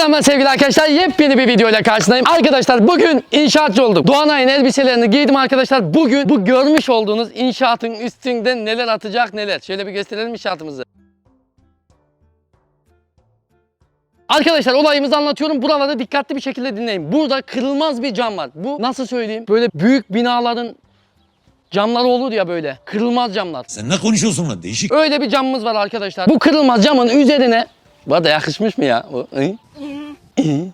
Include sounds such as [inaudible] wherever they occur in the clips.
Selamlar sevgili arkadaşlar. Yepyeni bir video ile karşınızdayım. Arkadaşlar bugün inşaatçı olduk. Doğanay'ın elbiselerini giydim arkadaşlar. Bugün bu görmüş olduğunuz inşaatın üstünde neler atacak neler. Şöyle bir gösterelim inşaatımızı. Arkadaşlar olayımızı anlatıyorum. Buralarda dikkatli bir şekilde dinleyin. Burada kırılmaz bir cam var. Bu nasıl söyleyeyim? Böyle büyük binaların camları olur ya böyle. Kırılmaz camlar. Sen ne konuşuyorsun lan değişik. Öyle bir camımız var arkadaşlar. Bu kırılmaz camın üzerine bu arada yakışmış mı ya? Bu,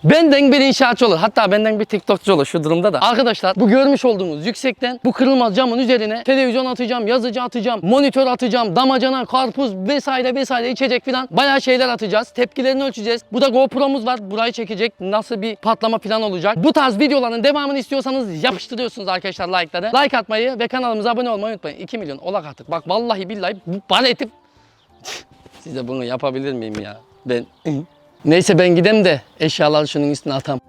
Benden bir inşaatçı olur. Hatta benden bir TikTokçu olur şu durumda da. Arkadaşlar bu görmüş olduğumuz yüksekten bu kırılmaz camın üzerine televizyon atacağım, yazıcı atacağım, monitör atacağım, damacana, karpuz vesaire vesaire içecek filan bayağı şeyler atacağız. Tepkilerini ölçeceğiz. Bu da GoPro'muz var. Burayı çekecek. Nasıl bir patlama falan olacak. Bu tarz videoların devamını istiyorsanız yapıştırıyorsunuz arkadaşlar like'ları. Like atmayı ve kanalımıza abone olmayı unutmayın. 2 milyon olak attık. Bak vallahi billahi bu para etip [laughs] Size bunu yapabilir miyim ya? Ben Neyse ben gidem de eşyaları şunun üstüne atam.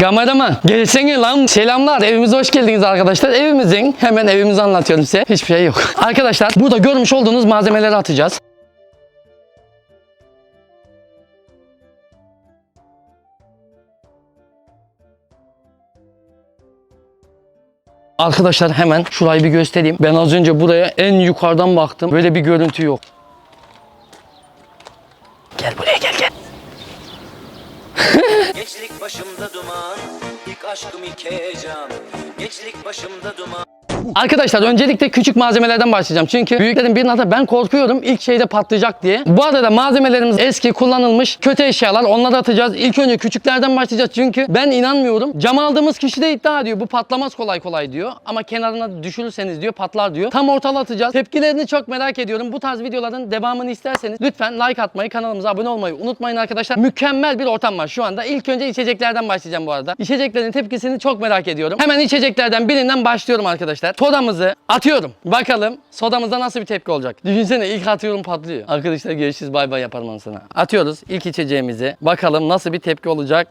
Kameraman gelsene lan. Selamlar evimize hoş geldiniz arkadaşlar. Evimizin hemen evimizi anlatıyorum size. Hiçbir şey yok. Arkadaşlar burada görmüş olduğunuz malzemeleri atacağız. Arkadaşlar hemen şurayı bir göstereyim. Ben az önce buraya en yukarıdan baktım. Böyle bir görüntü yok. Gel buraya gel gel. Gençlik başımda duman, ilk aşkım ilk heyecan. Gençlik başımda duman. Arkadaşlar öncelikle küçük malzemelerden başlayacağım. Çünkü büyüklerin birinin hatta ben korkuyorum ilk şeyde patlayacak diye. Bu arada malzemelerimiz eski kullanılmış kötü eşyalar. Onları atacağız. İlk önce küçüklerden başlayacağız. Çünkü ben inanmıyorum. Cam aldığımız kişi de iddia ediyor. Bu patlamaz kolay kolay diyor. Ama kenarına düşürürseniz diyor patlar diyor. Tam ortalı atacağız. Tepkilerini çok merak ediyorum. Bu tarz videoların devamını isterseniz lütfen like atmayı, kanalımıza abone olmayı unutmayın arkadaşlar. Mükemmel bir ortam var şu anda. İlk önce içeceklerden başlayacağım bu arada. İçeceklerin tepkisini çok merak ediyorum. Hemen içeceklerden birinden başlıyorum arkadaşlar. Sodamızı atıyorum. Bakalım sodamızda nasıl bir tepki olacak. Düşünsene ilk atıyorum patlıyor. Arkadaşlar görüşürüz bay bay yaparım onu sana. Atıyoruz ilk içeceğimizi. Bakalım nasıl bir tepki olacak.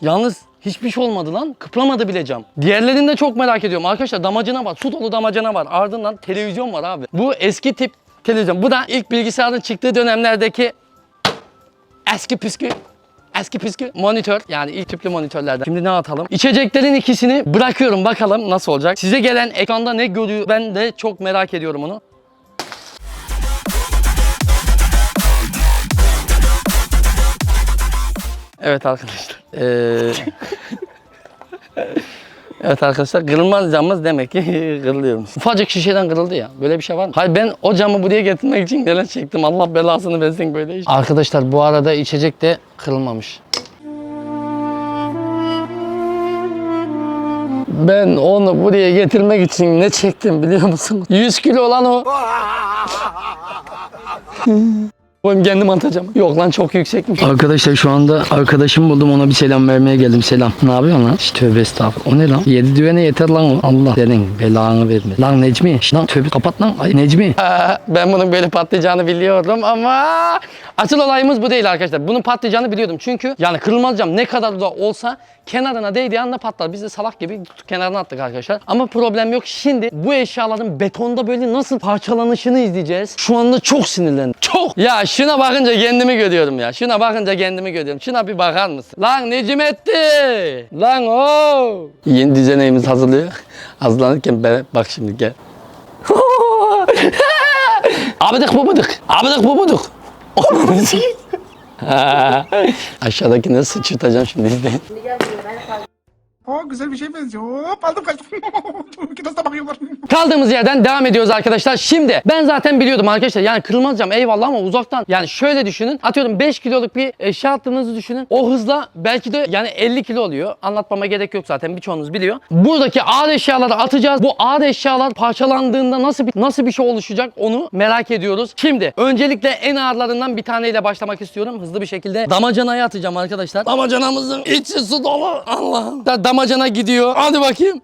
Yalnız hiçbir şey olmadı lan. Kıplamadı bile cam. Diğerlerini de çok merak ediyorum. Arkadaşlar damacana var. Su dolu damacana var. Ardından televizyon var abi. Bu eski tip televizyon. Bu da ilk bilgisayarın çıktığı dönemlerdeki eski püskü Eski püskü monitör yani ilk tüplü monitörlerden. Şimdi ne atalım? İçeceklerin ikisini bırakıyorum bakalım nasıl olacak. Size gelen ekranda ne görüyor ben de çok merak ediyorum onu. Evet arkadaşlar. Ee, [laughs] evet arkadaşlar kırılmaz camımız demek ki [laughs] kırılıyormuş. Ufacık şişeden kırıldı ya. Böyle bir şey var mı? Hayır ben o camı buraya getirmek için neler çektim. Allah belasını versin böyle iş. Arkadaşlar bu arada içecek de kırılmamış. Ben onu buraya getirmek için ne çektim biliyor musunuz? 100 kilo olan o. [laughs] Oğlum kendim atacağım. Yok lan çok yüksekmiş. Arkadaşlar şu anda arkadaşım buldum ona bir selam vermeye geldim. Selam. Ne yapıyorsun lan? Şş, tövbe estağfurullah. O ne lan? Yedi düvene yeter lan o. Allah senin belanı verme. Lan Necmi. Şş, lan tövbe kapat lan. Ay Necmi. ben bunun böyle patlayacağını biliyordum ama asıl olayımız bu değil arkadaşlar. Bunun patlayacağını biliyordum. Çünkü yani kırılmaz cam ne kadar da olsa kenarına değdiği anda patlar. Biz de salak gibi kenarına attık arkadaşlar. Ama problem yok. Şimdi bu eşyaların betonda böyle nasıl parçalanışını izleyeceğiz. Şu anda çok sinirlendim. Çok. Ya şuna bakınca kendimi görüyorum ya. Şuna bakınca kendimi görüyorum. Şuna bir bakar mısın? Lan Necmettin. Lan o. Yeni düzenimiz hazırlıyor. [laughs] Hazırlanırken ben bak şimdi gel. [laughs] Abidik bu muduk. Abidik bu muduk. [laughs] Aşağıdakini sıçırtacağım şimdi izleyin. O güzel bir şey benziyor. Hop aldım kaçtım. [laughs] İki dosta bakıyorlar. Kaldığımız yerden devam ediyoruz arkadaşlar. Şimdi ben zaten biliyordum arkadaşlar. Yani kırılmaz cam eyvallah ama uzaktan. Yani şöyle düşünün. Atıyorum 5 kiloluk bir eşya attığınızı düşünün. O hızla belki de yani 50 kilo oluyor. Anlatmama gerek yok zaten birçoğunuz biliyor. Buradaki ağır eşyaları atacağız. Bu ağır eşyalar parçalandığında nasıl bir nasıl bir şey oluşacak onu merak ediyoruz. Şimdi öncelikle en ağırlarından bir taneyle başlamak istiyorum. Hızlı bir şekilde damacanaya atacağım arkadaşlar. Damacanamızın içi su dolu. Allah'ım. Da- Damacana gidiyor. Hadi bakayım.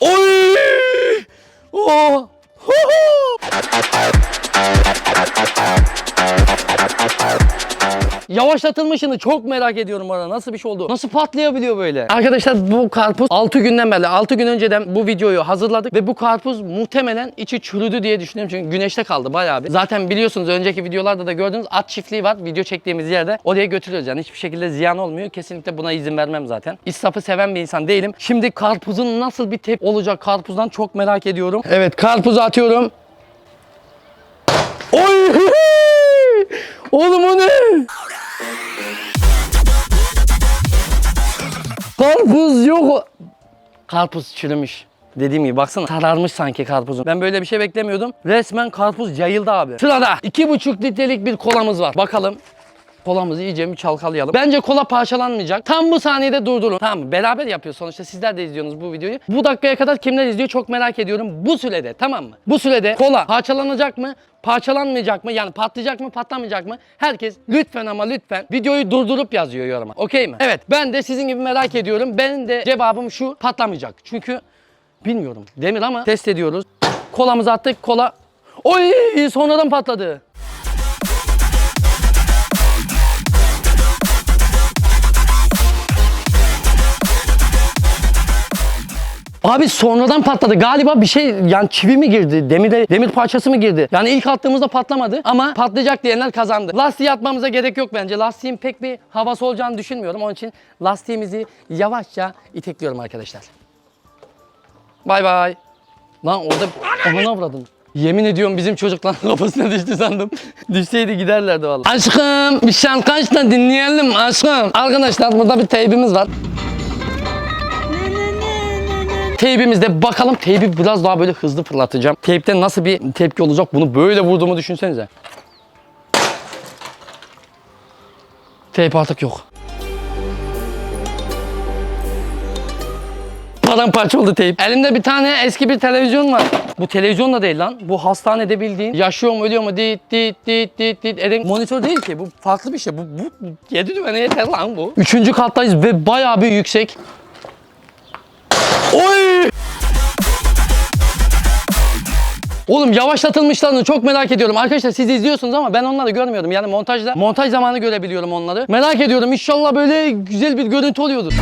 Oy! Oh! Hu! Yavaşlatılmışını çok merak ediyorum arada. Nasıl bir şey oldu? Nasıl patlayabiliyor böyle? Arkadaşlar bu karpuz 6 günden beri 6 gün önceden bu videoyu hazırladık ve bu karpuz muhtemelen içi çürüdü diye düşünüyorum çünkü güneşte kaldı bayağı bir. Zaten biliyorsunuz önceki videolarda da gördüğünüz at çiftliği var. Video çektiğimiz yerde oraya götürüyoruz yani hiçbir şekilde ziyan olmuyor. Kesinlikle buna izin vermem zaten. İsrafı seven bir insan değilim. Şimdi karpuzun nasıl bir tep olacak karpuzdan çok merak ediyorum. Evet karpuzu atıyorum. Oy! [laughs] Oğlum o ne? Karpuz yok. Karpuz çürümüş. Dediğim gibi baksana sararmış sanki karpuzun. Ben böyle bir şey beklemiyordum. Resmen karpuz yayıldı abi. Sırada 2,5 litrelik bir kolamız var. Bakalım Kolamızı iyice bir çalkalayalım. Bence kola parçalanmayacak. Tam bu saniyede durdurun. Tamam mı? Beraber yapıyor sonuçta. Sizler de izliyorsunuz bu videoyu. Bu dakikaya kadar kimler izliyor çok merak ediyorum. Bu sürede tamam mı? Bu sürede kola parçalanacak mı? Parçalanmayacak mı? Yani patlayacak mı? Patlamayacak mı? Herkes lütfen ama lütfen videoyu durdurup yazıyor yoruma. Okey mi? Evet ben de sizin gibi merak ediyorum. Benim de cevabım şu patlamayacak. Çünkü bilmiyorum demir ama test ediyoruz. Kolamızı attık. Kola Oy sonradan patladı. Abi sonradan patladı. Galiba bir şey yani çivi mi girdi? Demir, demir parçası mı girdi? Yani ilk attığımızda patlamadı ama patlayacak diyenler kazandı. Lastiği atmamıza gerek yok bence. Lastiğin pek bir havası olacağını düşünmüyorum. Onun için lastiğimizi yavaşça itekliyorum arkadaşlar. Bay bay. Lan orada onu avradın. Yemin ediyorum bizim çocukların [laughs] kafasına düştü sandım. [laughs] Düşseydi giderlerdi vallahi. Aşkım bir şarkı da dinleyelim aşkım. Arkadaşlar burada bir teybimiz var. Teybimizde bakalım teybi biraz daha böyle hızlı fırlatacağım. Teypte nasıl bir tepki olacak bunu böyle vurduğumu düşünsenize. Teyp artık yok. Paramparça oldu teyp. Elimde bir tane eski bir televizyon var. Bu televizyon da değil lan. Bu hastanede bildiğin yaşıyor mu ölüyor mu dit dit dit dit dit eden monitör değil ki. Bu farklı bir şey. Bu, bu, bu 7 düvene yeter lan bu. Üçüncü kattayız ve bayağı bir yüksek. Oy! Oğlum yavaşlatılmışlarını çok merak ediyorum. Arkadaşlar siz izliyorsunuz ama ben onları görmüyorum. Yani montajda montaj zamanı görebiliyorum onları. Merak ediyorum. İnşallah böyle güzel bir görüntü oluyordur.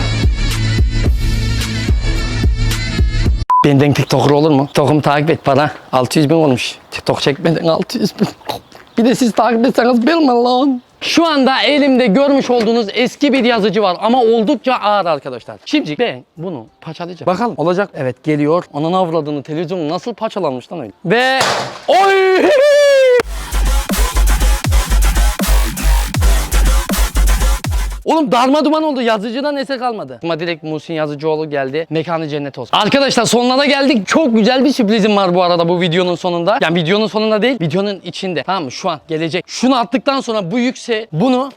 Benden TikToker olur mu? TikTok'umu takip et bana. 600 bin olmuş. TikTok çekmeden 600 bin. Bir de siz takip etseniz bilmem lan. Şu anda elimde görmüş olduğunuz eski bir yazıcı var ama oldukça ağır arkadaşlar. Şimdi ben bunu parçalayacağım. Bakalım olacak. Evet geliyor. Ananı avradını televizyonu nasıl parçalanmış lan öyle. Ve oy! Oğlum darma duman oldu. Yazıcıdan eser kalmadı. Ama direkt Muhsin Yazıcıoğlu geldi. Mekanı cennet olsun. Arkadaşlar sonlara geldik. Çok güzel bir sürprizim var bu arada bu videonun sonunda. Yani videonun sonunda değil, videonun içinde. Tamam mı? Şu an gelecek. Şunu attıktan sonra bu yükse bunu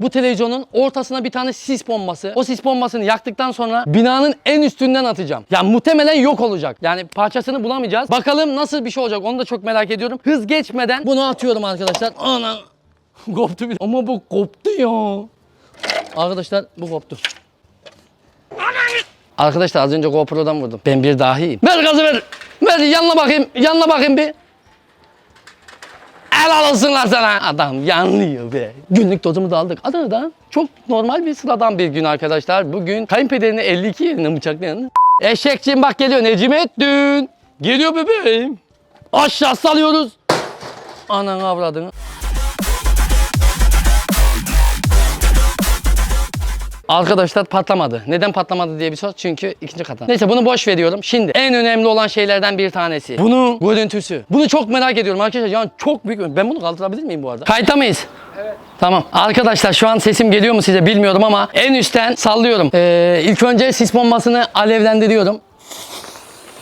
bu televizyonun ortasına bir tane sis bombası. O sis bombasını yaktıktan sonra binanın en üstünden atacağım. Yani muhtemelen yok olacak. Yani parçasını bulamayacağız. Bakalım nasıl bir şey olacak onu da çok merak ediyorum. Hız geçmeden bunu atıyorum arkadaşlar. Ana [laughs] koptu bir. Ama bu koptu ya. Arkadaşlar bu koptu. Arkadaşlar az önce GoPro'dan vurdum. Ben bir dahiyim. Ver gazı ver. Ver yanına bakayım. Yanına bakayım bir. Helal olsunlar sana. Adam yanlıyor be. Günlük dozumuzu aldık. Adana'dan çok normal bir sıradan bir gün arkadaşlar. Bugün kayınpederini 52 yerine bıçaklayan. Eşekçiğim bak geliyor Necmettin. Geliyor bebeğim. Aşağı salıyoruz. Anan avradını. Arkadaşlar patlamadı. Neden patlamadı diye bir soru. Çünkü ikinci kata. Neyse bunu boş veriyorum. Şimdi en önemli olan şeylerden bir tanesi. Bunun görüntüsü. Bunu çok merak ediyorum arkadaşlar. Yani çok büyük. Ben bunu kaldırabilir miyim bu arada? Kayıtta mıyız? Evet. Tamam. Arkadaşlar şu an sesim geliyor mu size bilmiyorum ama en üstten sallıyorum. Ee, ilk önce sis bombasını alevlendiriyorum.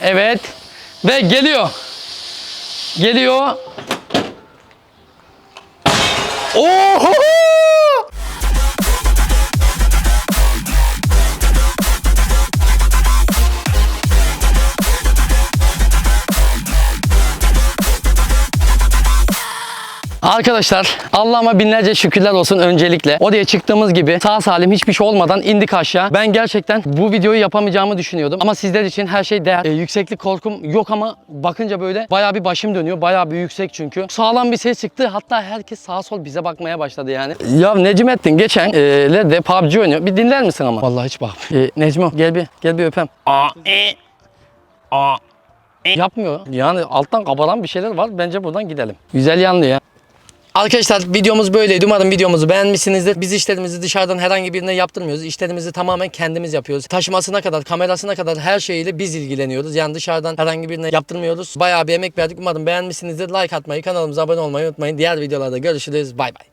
Evet. Ve geliyor. Geliyor. Oho! Arkadaşlar Allah'ıma binlerce şükürler olsun öncelikle. Oraya çıktığımız gibi sağ salim hiçbir şey olmadan indik aşağı. Ben gerçekten bu videoyu yapamayacağımı düşünüyordum. Ama sizler için her şey değer. Ee, yükseklik korkum yok ama bakınca böyle bayağı bir başım dönüyor. Bayağı bir yüksek çünkü. Sağlam bir ses çıktı. Hatta herkes sağa sol bize bakmaya başladı yani. Ya Necmettin geçen e, de PUBG oynuyor. Bir dinler misin ama? Vallahi hiç bak. E, Necmo gel bir gel bir öpem. Aa, e, aa, e. Yapmıyor. Yani alttan kabaran bir şeyler var. Bence buradan gidelim. Güzel yandı ya. Arkadaşlar videomuz böyleydi. Umarım videomuzu beğenmişsinizdir. Biz işlerimizi dışarıdan herhangi birine yaptırmıyoruz. İşlerimizi tamamen kendimiz yapıyoruz. Taşımasına kadar, kamerasına kadar her şeyiyle biz ilgileniyoruz. Yani dışarıdan herhangi birine yaptırmıyoruz. Bayağı bir emek verdik. Umarım beğenmişsinizdir. Like atmayı, kanalımıza abone olmayı unutmayın. Diğer videolarda görüşürüz. Bay bay.